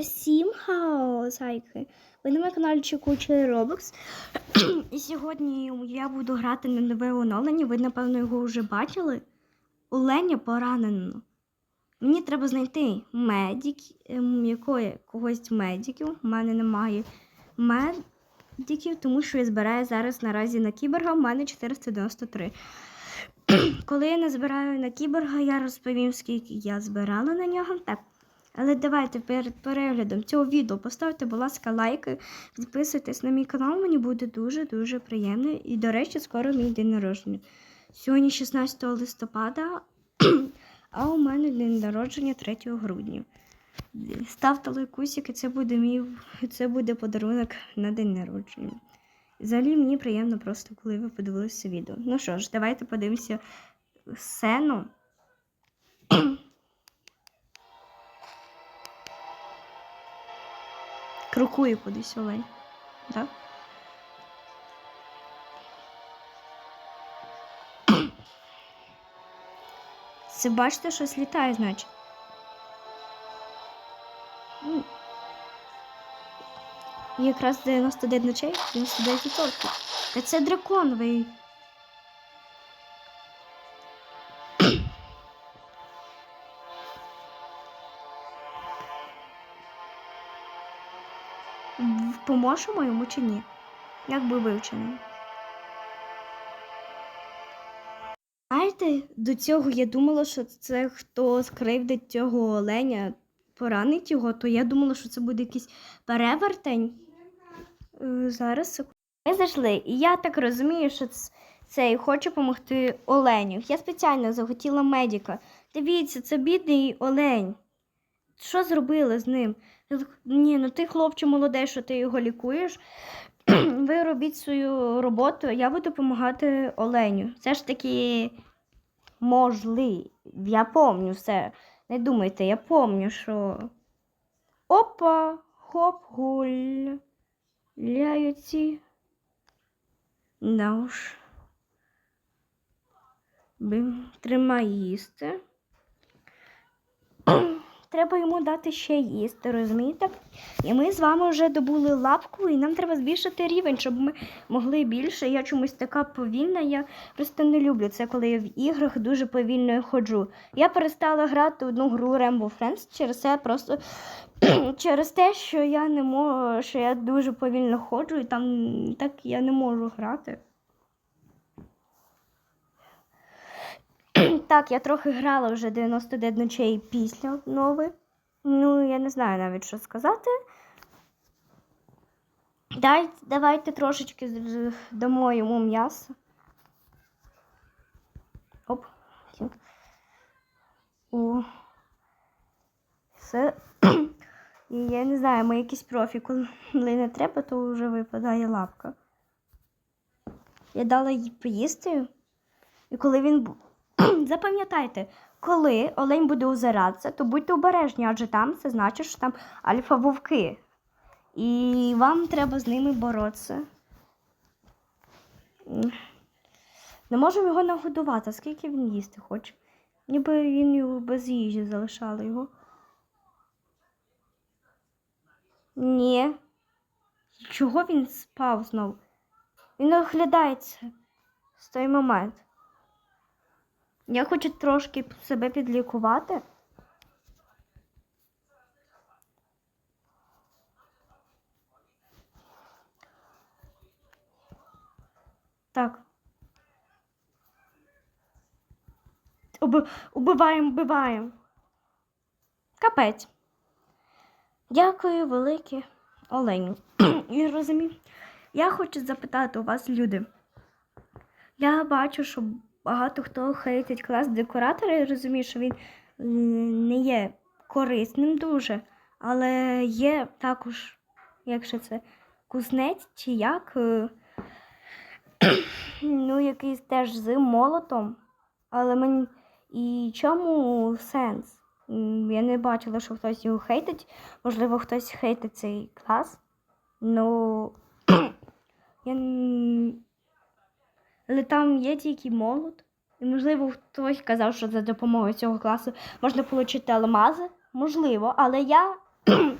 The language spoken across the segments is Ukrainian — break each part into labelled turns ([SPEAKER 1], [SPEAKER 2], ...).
[SPEAKER 1] Всім хао, зайки! Ви на моєму каналі Чекучий Roblox. І сьогодні я буду грати на нове оновлення. Ви, напевно, його вже бачили. У Лені поранено. Мені треба знайти медик, якої, когось медиків. У мене немає медиків, тому що я збираю зараз наразі на кіборга. У мене 493. Коли я не збираю на кіборга, я розповім, скільки я збирала на нього. Так. Але давайте перед переглядом цього відео поставте, будь ласка, лайки, підписуйтесь на мій канал, мені буде дуже-дуже приємно. І, до речі, скоро мій день народження. Сьогодні 16 листопада, а у мене день народження 3 грудня. Ставте лайкусик, і це буде мій це буде подарунок на день народження. Взагалі мені приємно просто, коли ви подивилися відео. Ну що ж, давайте подивимося сцену. Крокує кудись олень. Так? Це бачите, щось літає, значить. І Якраз 99 ночей, 99%. Та це драконовий. В- Поможемо йому чи ні? Як би вивчений? Знаєте, до цього я думала, що це хто скривдить цього оленя, поранить його, то я думала, що це буде якийсь перевертень. Е, Зараз. Ми зайшли, і я так розумію, що ц- цей хоче допомогти оленю. Я спеціально захотіла медика. Дивіться, це бідний олень. Що зробили з ним? Ні, ну ти хлопче молодий, що ти його лікуєш. Ви робіть свою роботу, я буду допомагати Оленю. Це ж таки можливо. Я помню все. Не думайте, я помню, що. Опа, хоп, гуляються. Да уж. Бим, Тримай їсти. Треба йому дати ще їсти, розумієте? І ми з вами вже добули лапку, і нам треба збільшити рівень, щоб ми могли більше. Я чомусь така повільна. Я просто не люблю це, коли я в іграх дуже повільно ходжу. Я перестала грати одну гру Rainbow Friends через це просто через те, що я не можу, що я дуже повільно ходжу, і там так я не можу грати. Так, я трохи грала вже 99 ночей після нови. Ну, я не знаю навіть, що сказати. Дай, давайте трошечки дамо йому м'ясо. Оп. О. Все. І я не знаю, ми якийсь профі, коли не треба, то вже випадає лапка. Я дала їй поїсти. І коли він Запам'ятайте, коли олень буде озиратися, то будьте обережні, адже там це значить, що там альфа-вовки. І вам треба з ними боротися. Не можемо його нагодувати, скільки він їсти хоче. Ніби він його без їжі залишали його. Ні. Чого він спав знову? Він оглядається з той момент. Я хочу трошки себе підлікувати. Так. Уби... Убиваємо, убиваємо. Капець. Дякую, велике Оленю. Я розумію. Я хочу запитати у вас, люди. Я бачу, що багато хто хейтить клас декоратора. Я розумію, що він не є корисним дуже, але є також, якщо це кузнець чи як, е, ну, якийсь теж з молотом. Але мені і чому сенс? Я не бачила, що хтось його хейтить. Можливо, хтось хейтить цей клас. Ну я але там є тільки молот. І, можливо, хтось казав, що за допомогою цього класу можна отримати алмази. Можливо, але я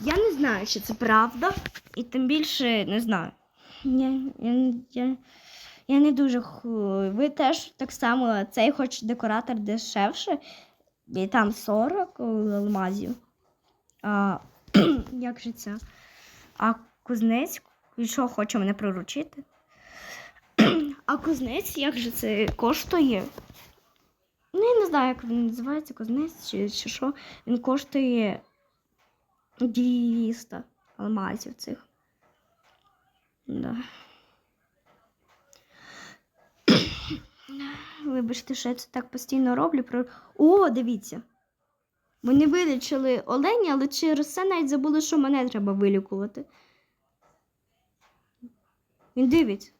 [SPEAKER 1] Я не знаю, чи це правда, і тим більше не знаю. Я, я, я, я не дуже Ви теж так само цей хоч декоратор дешевше, і там 40 алмазів. А, як же це? А кузнець, і що хоче мене приручити? А кузнець, як же це коштує? Ну, я не знаю, як він називається, кузнець чи, чи що. Він коштує 200 алмазів цих. Да. Вибачте, що я це так постійно роблю. О, дивіться. Вони вилічили оленя, але через це навіть забули, що мене треба вилікувати. Він дивиться.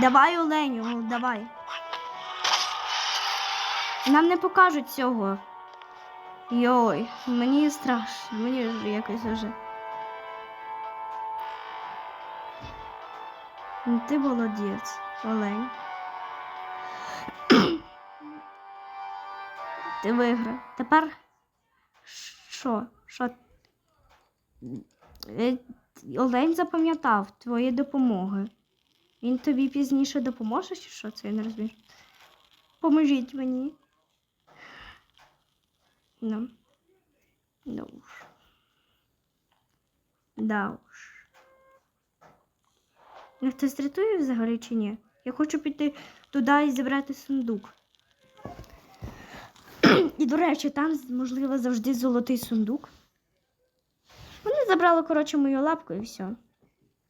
[SPEAKER 1] Давай, Оленю, ну, давай. Нам не покажуть цього. Йой, мені страшно, мені якось уже. Ну, ти молодець, Олень. ти виграв. Тепер що? Що? Е, Олень запам'ятав твої допомоги. Він тобі пізніше допоможе, чи що це я не розумію? Поможіть мені. Ну. Да уж. Да уж. Ну, хтось рятує взагалі чи ні? Я хочу піти туди і зібрати сундук. І, до речі, там, можливо, завжди золотий сундук. Вони забрали, коротше, мою лапку і все.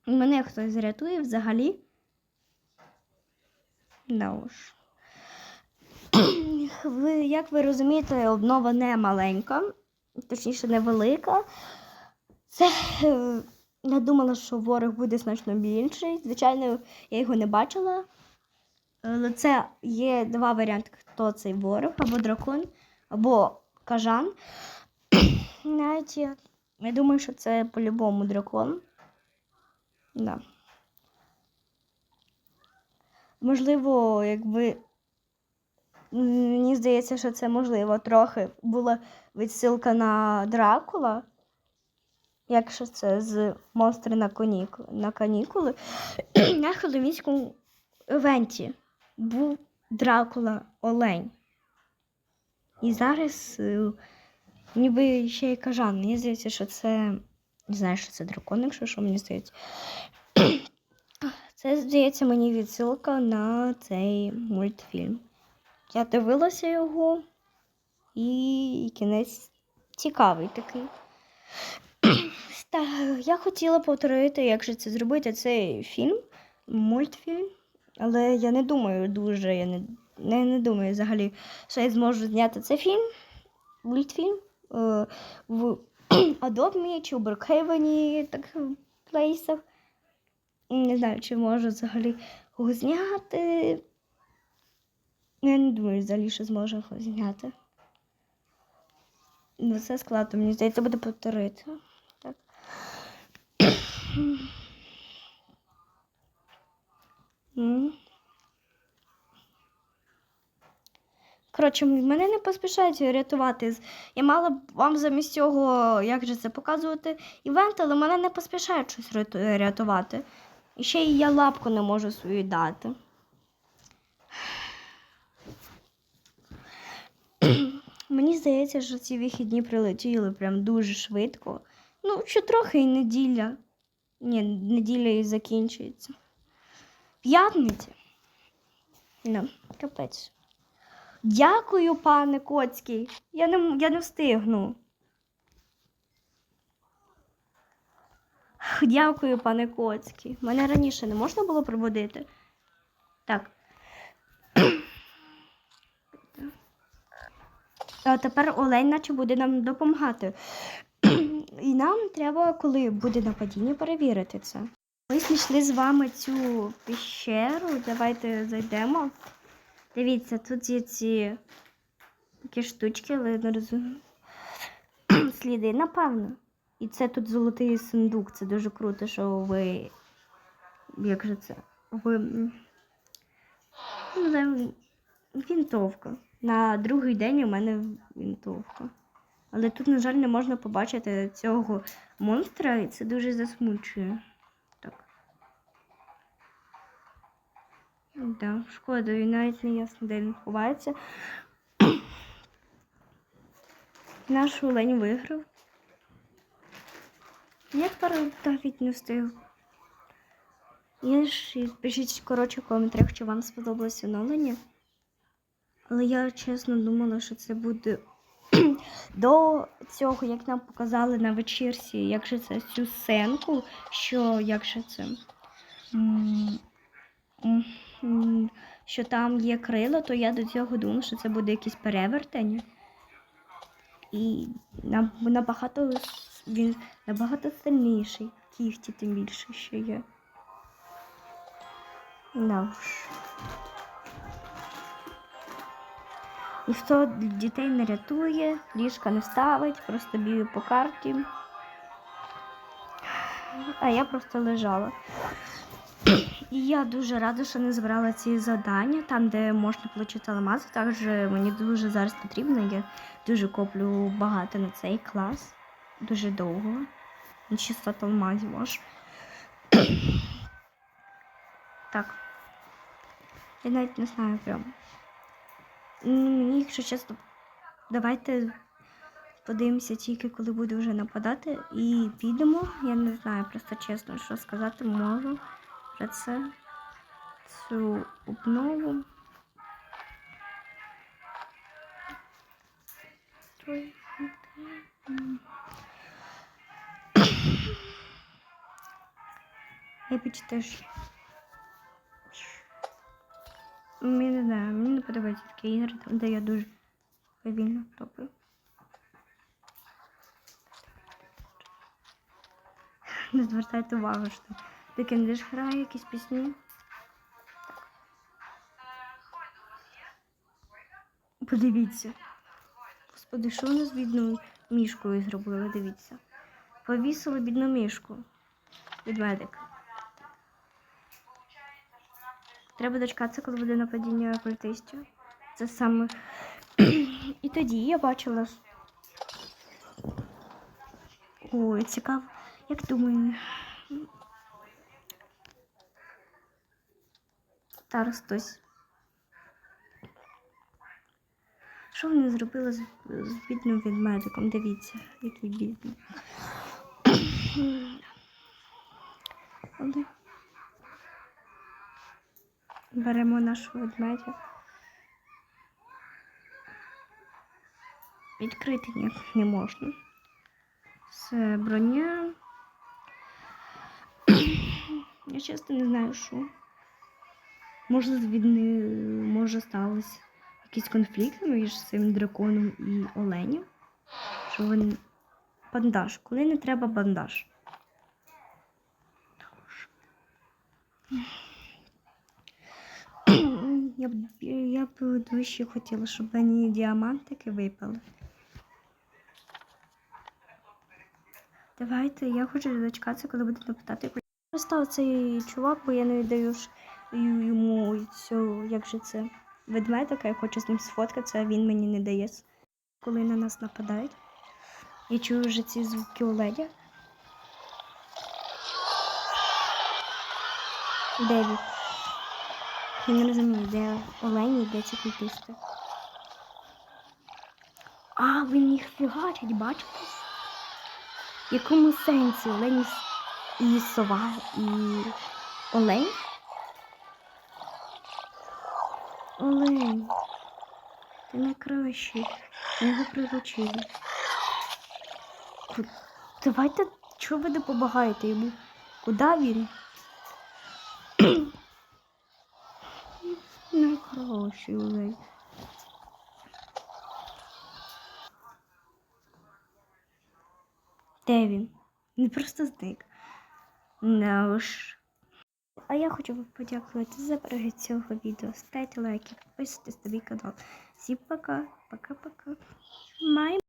[SPEAKER 1] Мене хтось рятує взагалі. Уж. Ви, як ви розумієте, обнова не маленька, точніше, невелика. Це е, я думала, що ворог буде значно більший. Звичайно, я його не бачила. Але це є два варіанти, хто цей ворог, або дракон, або кажан. Навіть я думаю, що це по-любому дракон. Да. Можливо, якби мені здається, що це можливо трохи була відсилка на Дракула. Якщо це з монстри на, конік... на канікули. на хеллоуінському івенті був Дракула Олень. І зараз е, ніби ще й кажан. Мені здається, що це. Не знаю, що це дракон, якщо що мені здається. Це, здається, мені відсилка на цей мультфільм. Я дивилася його, і кінець цікавий такий. Я хотіла повторити, як же це зробити, цей фільм, мультфільм. Але я не думаю дуже, я не, не, не думаю взагалі, що я зможу зняти цей фільм, мультфільм е, в Adobe чи у Брокхейвені, таких плейсах. Не знаю, чи можу взагалі його зняти. Я не думаю, взагалі, що зможу його зняти. Ну, це складно, мені здається, буде повторити. Так. Коротше, мене не поспішають рятувати. Я мала б вам замість цього, як же це показувати, івент, але мене не поспішають щось рятувати. І ще й я лапку не можу свою дати. Мені здається, що ці вихідні прилетіли прям дуже швидко. Ну, що трохи і неділя. Ні, неділя і закінчується. П'ятниця. Ну, капець. Дякую, пане Коцький. Я не, я не встигну. Дякую, пане Коцький. Мене раніше не можна було проводити. Так. А тепер Олень наче буде нам допомагати. І нам треба, коли буде нападіння, перевірити це. Ми знайшли з вами цю піщеру. Давайте зайдемо. Дивіться, тут є ці такі штучки, але не розумію. Сліди, напевно. І це тут золотий сундук. Це дуже круто, що ви. Як же це? Ви. Ну, знаю, вінтовка. на другий день у мене вінтовка. Але тут, на жаль, не можна побачити цього монстра, і це дуже засмучує. Так. Да, шкода, і навіть не ясно, де він ховається. Наш олень виграв. Як пару навіть не встиг. Я ж пишіть коротше в коментарях, чи вам сподобалось оновлення. Але я чесно думала, що це буде до цього, як нам показали на вечірці, як же це цю сценку, що як же це. Що там є крила, то я до цього думала, що це буде якийсь перевертень. І набагато він набагато сильніший. Кіхті тим більше ще є. Уж. Ніхто дітей не рятує, ліжка не ставить, просто бігаю по карті. А я просто лежала. І я дуже рада, що не збирала ці завдання, там, де можна отримати алмази. Також мені дуже зараз потрібно. Я дуже коплю багато на цей клас. Дуже довго. На 600 алмазів аж. Так. Я навіть не знаю прям. Ну, Мені, якщо чесно, давайте подивимося тільки, коли буду вже нападати, і підемо. Я не знаю просто чесно, що сказати можу про це. Цю обнову. Ой, Я теж. Мені не знаю, мені не подобаються такі ігри, де я дуже повільно топаю. Не звертайте увагу, що Декендиш грає якісь пісні. Подивіться. Господи, що вони з бідною мішкою зробили, дивіться. Повісили бідну мішку. Відведик. Треба дочекатися, коли буде нападіння культистів. Це саме. І тоді я бачила. Ой, цікаво. Як думаю. Зараз хтось. Що вони зробили з, з бідним ведмедиком? Дивіться, який бідний. беремо нашого ведмедя. Відкрити ніяк не можна. Це броня. Я чесно не знаю, що. Може, від не... може сталося якийсь конфлікт між цим драконом і оленем. Що він бандаж. Коли не треба бандаж. Я б, я б дуже хотіла, щоб мені діамантики випали. Давайте, я хочу дочекатися, коли буду напитати. Став цей чувак, бо я не ж йому цю, як же це, ведмедика, я хочу з ним сфоткатися, а він мені не дає, коли на нас нападають. Я чую вже ці звуки у ледя. Де він? Я не розумію, де олені і де ці культисти. А, він їх фігачить, бачите? В якому сенсі олені і сова, і олень? Олень. Ти найкращий. Ми його приручили. Давайте, чого ви допомагаєте йому? Куди він? Найкращий олень. Де він? Він просто зник. Ж. А я хочу вам подякувати за перегляд цього відео. Ставте лайки, підписуйтесь на мій канал. Всім пока, пока-пока. Май.